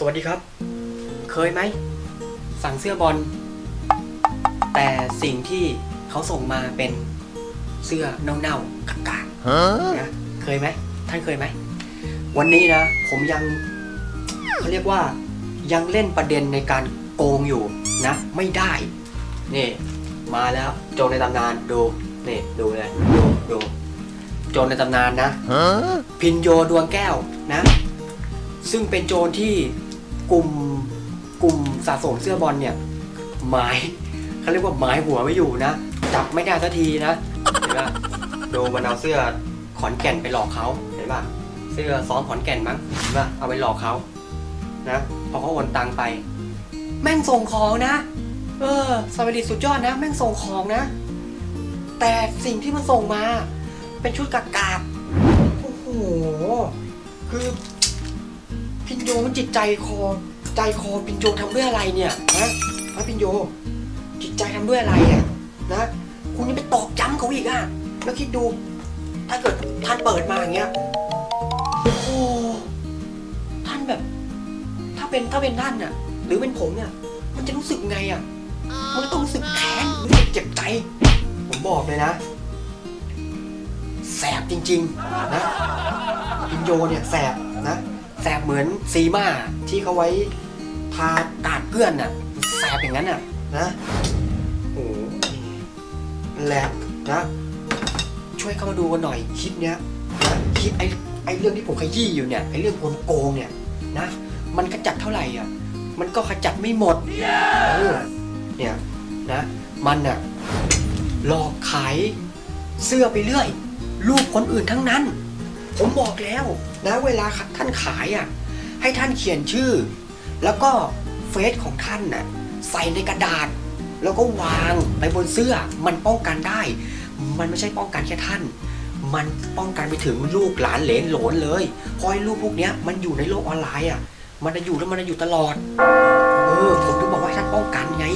สวัสดีครับ เคยไหม สั่งเสื้อบอล แต่สิ่งที่เขาส่งมาเป็นเสื้อเน่าๆกากๆนะเคยไหม ท่านเคยไหม วันนี้นะ ผมยังเขาเรียกว่ายังเล่นประเด็นในการโกงอยู่นะ ไม่ได้ นี่ มาแล้วโจรในตำนานดูนี่ดูเลยดูดูโจรในตำนานนะพินโยดวงแก้วนะ ซึ่งเป็นโจรที่ กลุ่มกลุ่มสะสมเสื้อบอลเนี่ยหมายเขาเรียกว่าหมายหัวไม่อยู่นะ จับไม่ได้สักทีนะเห็นปะดูมันเอาเสื้อขอนแก่นไปหลอกเขาเห็นป่ะเสื้อซ้อมขอนแก่นมั้งเห็นป่ะเอาไปหลอกเขานะพอเขาโอนตังไป แม่งส่งของนะ เออสวัสดีสุดยอดนะ แม่งส่งของนะ แต่สิ่งที่มันส่งมา เป็นชุดกากาโอ้โห จิตใจคอ ใจคอพินโยทำด้วยอะไรเนี่ยนะพระพินโย จิตใจทำด้วยอะไรอะนะคุณยังไปตอกย้ำเขาอีกอะแล้วคิดดู ถ้าเกิดท่านเปิดมาอย่างเงี้ยโอ้ท่านแบบ ถ้าเป็นถ้าเป็นท่านน่ะ หรือเป็นผมเนี่ย มันจะรู้สึกไงอะมันต้องรู้สึกแค้นรู้สึกเจ็บใจ ผมบอกเลยนะแสบจริง ๆ นะพินโยเนี่ยแสบนะ บเหมือนซีมาที่เขาไว้ทากาดเกลื่อนน่ะแสบอย่างนั้นน่ะนะโอ้โหนั่นแหละนะช่วยเข้ามาดูกันหน่อยคลิปเนี้ยนะคลิปไอ้ไอ้เรื่องที่ผมขยี้อยู่เนี่ยไอ้เรื่องคนโกงเนี่ยนะ มันขจัดเท่าไหร่อะมันก็ขจัดไม่หมดเออเนี่ยนะมันน่ะหลอกขายเสื้อไปเรื่อยรูปคนอื่นทั้งนั้น ผมบอกแล้ว นะเวลาท่านขายอะให้ท่านเขียนชื่อ แล้วก็เฟซของท่านน่ะใส่ในกระดาษ แล้วก็วางไปบนเสื้อมันป้องกันได้ มันไม่ใช่ป้องกันแค่ท่าน มันป้องกันไปถึงลูกหลานเหลนหลนเลยเพราะไอ้ลูกพวกเนี้ยมันอยู่ในโลกออนไลน์อะ มันจะอยู่แล้วมันจะอยู่ตลอดเออผมถึงบอกว่าท่านป้องกันไง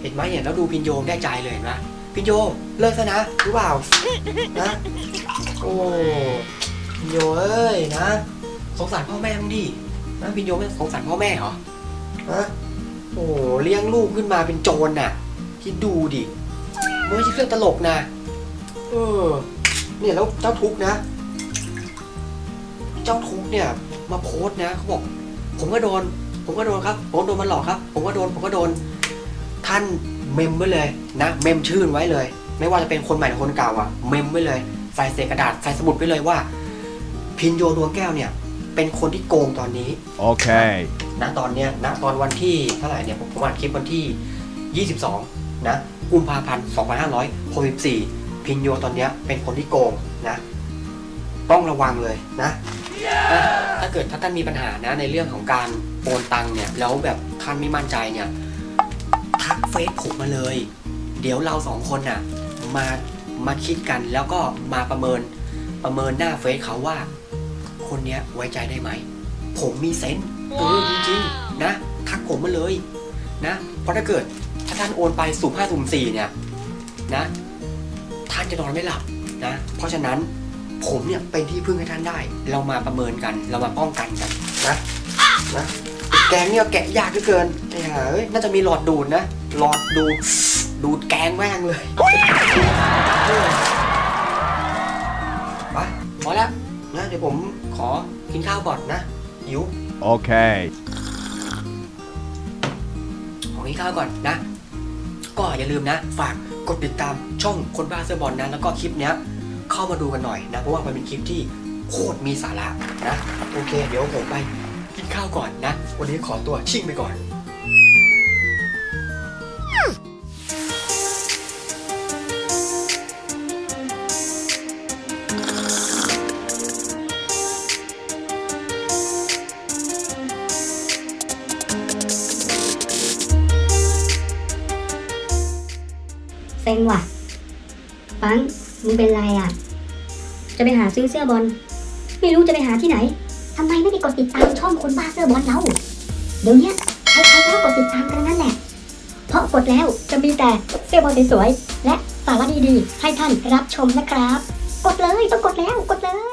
เห็นไหมเนี่ยแล้วดูพินโยได้ใจเลยเห็นไหมพินโยเลิกซะนะรู้เปล่านะโอ้ พินโยเอ้ยนะ สงสารพ่อแม่มึงดินะพินโยไม่สงสารพ่อแม่เหรอฮะโอ้เลี้ยงลูกขึ้นมาเป็นโจรน่ะ คิดดูดิมันไม่ใช่เรื่องตลกนะ เออ เนี่ยแล้วเจ้าทุกข์นะ เจ้าทุกข์เนี่ย มาโพสต์นะเขาบอก ผมก็โดน ผมก็โดนครับ ผมโดนมันหลอกครับ ผมก็โดน ผมก็โดน ท่านเมมไว้เลยนะ เมมชื่อไว้เลย ไม่ว่าจะเป็นคนใหม่หรือคนเก่าอะเมมไว้เลย ใส่เศษกระดาษ ใส่สมุดไว้เลยว่า พินโยดวงแก้วเนี่ย เป็นคนที่โกงตอนนี้ Okay. ณตอนเนี้ยณตอนวันที่เท่าไหร่เนี่ยผมผมอัดคลิปวันที่ 22 นะกุมภาพันธ์2564 พินโยตอนเนี้ยเป็นคนที่โกงนะ ต้องระวังเลยนะอะถ้าเกิดถ้าท่านมีปัญหานะในเรื่องของการโอนตังค์เนี่ย แล้วแบบท่านไม่มั่นใจเนี่ย ทักเฟซผมมาเลย เดี๋ยวเราสองคนน่ะ มามาคิดกันแล้วก็มาประเมินประเมินหน้าเฟซเขาว่า คนเนี้ยไว้ใจได้ไหม ผมมีเซนส์เออจริงๆนะทักผมมาเลยนะ เพราะถ้าเกิดถ้าท่านโอนไปสุ่มห้าสุ่มสี่เนี่ยนะ ท่านจะนอนไม่หลับนะ เพราะฉะนั้นผมเนี่ยเป็นที่พึ่งให้ท่านได้ เรามาประเมินกัน เรามาป้องกันกันนะนะแกงเนี่ยแกะยากเหลือเกินไอ้ห่าเอ้ยน่าจะมีหลอดดูดนะ หลอดดูดดูดแกงแม่งเลยเออไปพอแล้วนะเดี๋ยวผม ขอกินข้าวก่อนนะหิว Okay. ขอกินข้าวก่อนนะ ก็อย่าลืมนะ ฝากกดติดตามช่องคนบ้าเสื้อบอลนะ แล้วก็คลิปเนี้ย เข้ามาดูกันหน่อยนะ เพราะว่ามันเป็นคลิปที่โคตรมีสาระนะ โอเค เดี๋ยวผมไปกินข้าวก่อนนะ วันนี้ขอตัวชิ่งไปก่อน เซ็งว่ะ ฟังมึงเป็นไรอะ จะไปหาซื้อเสื้อบอล ไม่รู้จะไปหาที่ไหน ทำไมไม่ไปกดติดตามช่องคนบ้าเสื้อบอลเรา เดี๋ยวนี้ใครๆก็กดติดตามกันนั่นแหละ เพราะกดแล้วจะมีแต่เสื้อบอลสวยๆ และสาระดีๆ ให้ท่านรับชมนะครับ กดเลยต้องกดแล้วกดเลย